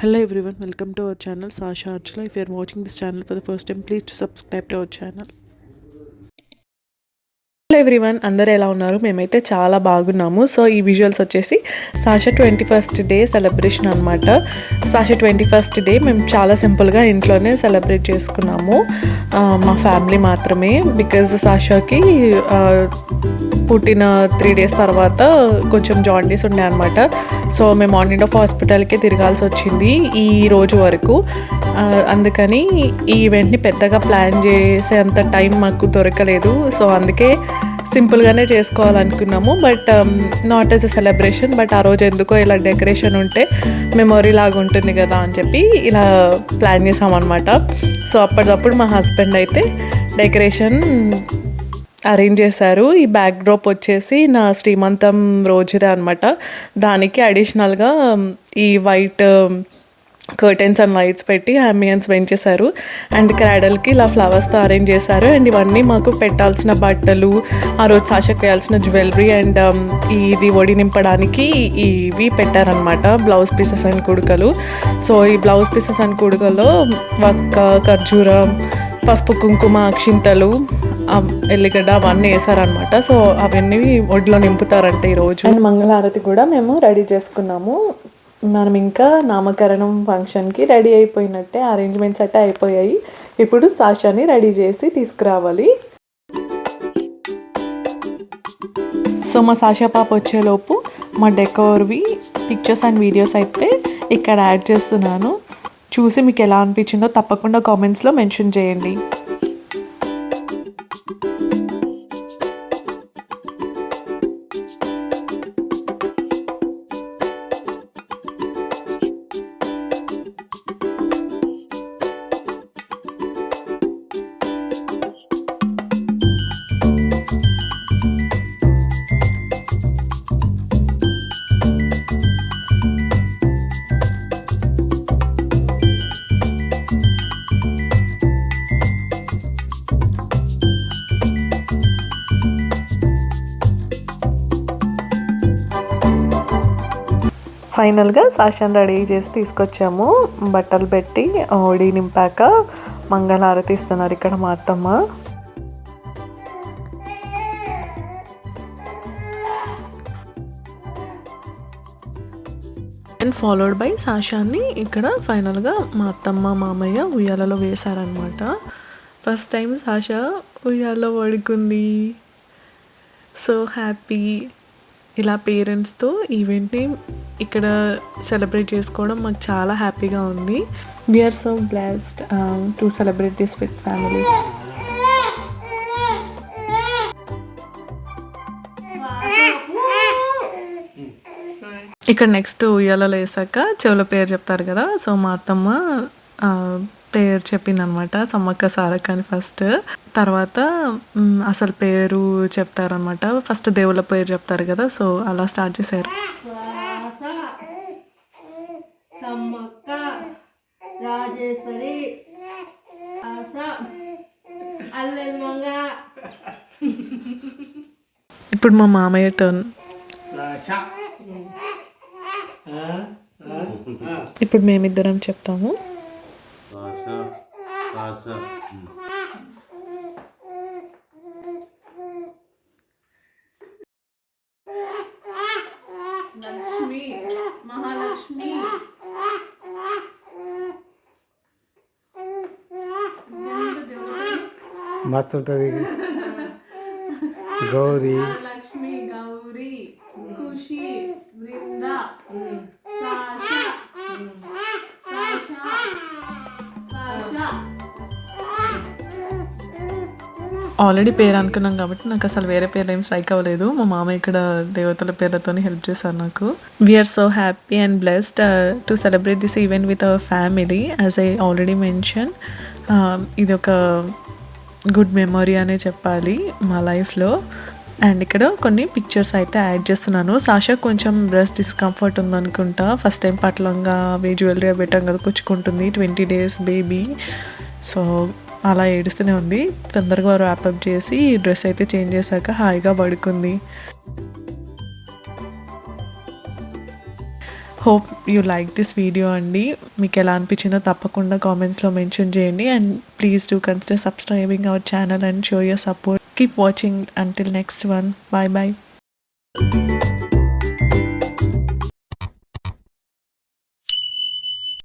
Hello everyone, welcome to our channel Sasha Archula. If you are watching this channel for the first time, please to subscribe to our channel. Hello everyone అందరు ఎలా ఉన్నారు? మేమైతే చాలా బాగున్నాము. So ఈ visuals వచ్చేసి Sasha twenty first day celebration అనమాట Sasha twenty first day మేము చాలా సింపుల్గా ఇంట్లోనే సెలబ్రేట్ చేసుకున్నాము. మా ఫ్యామిలీ మాత్రమే. బికాజ్ సాషాకి పుట్టిన త్రీ డేస్ తర్వాత కొంచెం జాండీస్ ఉండే అనమాట సో మేము మార్నింగ్ ఆఫ్ హాస్పిటల్కి తిరగాల్సి వచ్చింది ఈ రోజు వరకు. అందుకని ఈ ఈవెంట్ని పెద్దగా ప్లాన్ చేసే అంత టైం మాకు దొరకలేదు. సో అందుకే సింపుల్గానే చేసుకోవాలనుకున్నాము. But not as a celebration but ఆ రోజు ఎందుకో ఇలా డెకరేషన్ ఉంటే మెమొరీ లాగా ఉంటుంది కదా అని చెప్పి ఇలా ప్లాన్ చేసామన్నమాట. సో అప్పటికప్పుడు మా హస్బెండ్ అయితే డెకరేషన్ అరేంజ్ చేశారు. ఈ బ్యాక్ డ్రాప్ వచ్చేసి నా శ్రీమంతం రోజుదే అనమాట దానికి అడిషనల్గా um, ఈ వైట్ కర్టెన్స్ అండ్ లైట్స్ పెట్టి అంబియన్స్ పెంచేశారు. అండ్ క్రాడల్కి ఇలా ఫ్లవర్స్తో అరేంజ్ చేశారు. అండ్ ఇవన్నీ మాకు పెట్టాల్సిన బట్టలు ఆ రోజు సాషకు వేయాల్సిన జ్యువెలరీ అండ్ ఇది ఒడి నింపడానికి ఇవి పెట్టారనమాట బ్లౌజ్ పీసెస్ అండ్ కుడుకలు. సో ఈ బ్లౌజ్ పీసెస్ అండ్ కుడుకలో వక్క ఖర్జూరం పసుపు కుంకుమ అక్షింతలు ఎల్లిగడ్డ అవన్నీ వేసారనమాట సో అవన్నీ ఒడిలో నింపుతారంట ఈరోజు అండ్ మంగళహారతి కూడా మేము రెడీ చేసుకున్నాము. మనం ఇంకా నామకరణం ఫంక్షన్కి రెడీ అయిపోయినట్టే అరేంజ్మెంట్స్ అయితే అయిపోయాయి. ఇప్పుడు సాషాని రెడీ చేసి తీసుకురావాలి. సో మా సాషా పాప వచ్చేలోపు మా డెకోర్వి పిక్చర్స్ అండ్ వీడియోస్ అయితే ఇక్కడ యాడ్ చేస్తున్నాను. చూసి మీకు ఎలా అనిపించిందో తప్పకుండా కామెంట్స్లో మెన్షన్ చేయండి. ఫైనల్గా సాషాన్ రెడీ చేసి తీసుకొచ్చాము. బట్టలు పెట్టి ఓడి నింపాక మంగళహారతి ఇస్తున్నారు ఇక్కడ మా అత్తమ్మ. అండ్ ఫాలోడ్ బై సాషాన్ని ఇక్కడ ఫైనల్గా మా అత్తమ్మ మామయ్య ఉయ్యాలలో వేశారనమాట ఫస్ట్ టైం సాషా ఉయ్యాలో పడుకుంది సో హ్యాపీ ఇలా పేరెంట్స్తో ఈవెంట్ని ఇక్కడ సెలబ్రేట్ చేసుకోవడం మాకు చాలా హ్యాపీగా ఉంది. We are so blessed to celebrate this with family ఇక్కడ నెక్స్ట్ ఉయ్యాలలో వేసాక చెవుల పేరు చెప్తారు కదా సో మా అత్తమ్మ పేరు చెప్పింది అనమాట సమ్మక్క సారక్క అని ఫస్ట్ తర్వాత అసలు పేరు చెప్తారనమాట ఫస్ట్ దేవుళ్ళ పేరు చెప్తారు కదా సో అలా స్టార్ట్ చేశారు. ఇప్పుడు మా మామయ్య టర్న్ ఇప్పుడు మేమిద్దరం చెప్తాము. మస్తు ఉంటుంది Gauri. Lakshmi Gauri Khushi Brinda Sasha Sasha Sasha already పేరు అనుకున్నాం కాబట్టి నాకు అసలు వేరే పేరు ఏం స్ట్రైక్ అవ్వలేదు. మా మామ ఇక్కడ దేవతల పేర్లతో హెల్ప్ చేశారు నాకు. We are so happy and blessed to celebrate this event with our family as I already mention ఇది ఒక గుడ్ మెమొరీ అనే చెప్పాలి మా లైఫ్లో. అండ్ ఇక్కడ కొన్ని పిక్చర్స్ అయితే యాడ్ చేస్తున్నాను. సాషా కొంచెం బ్రెస్ డిస్కంఫర్ట్ ఉందనుకుంటా. ఫస్ట్ టైం పట్లంగా వే జ్యువెలరీ అవి పెట్టాం కదా కూర్చుకుంటుంది ట్వంటీ డేస్ బేబీ సో అలా ఏడుస్తూనే ఉంది. తొందరగా ర్యాపప్ చేసి డ్రెస్ అయితే చేంజ్ చేశాక హాయిగా పడుకుంది. Hope you like this video అండి. మీకు ఎలా అనిపించిందో తప్పకుండా కామెంట్స్లో మెన్షన్ చేయండి. And please do consider subscribing our channel and show your support keep watching until next one bye bye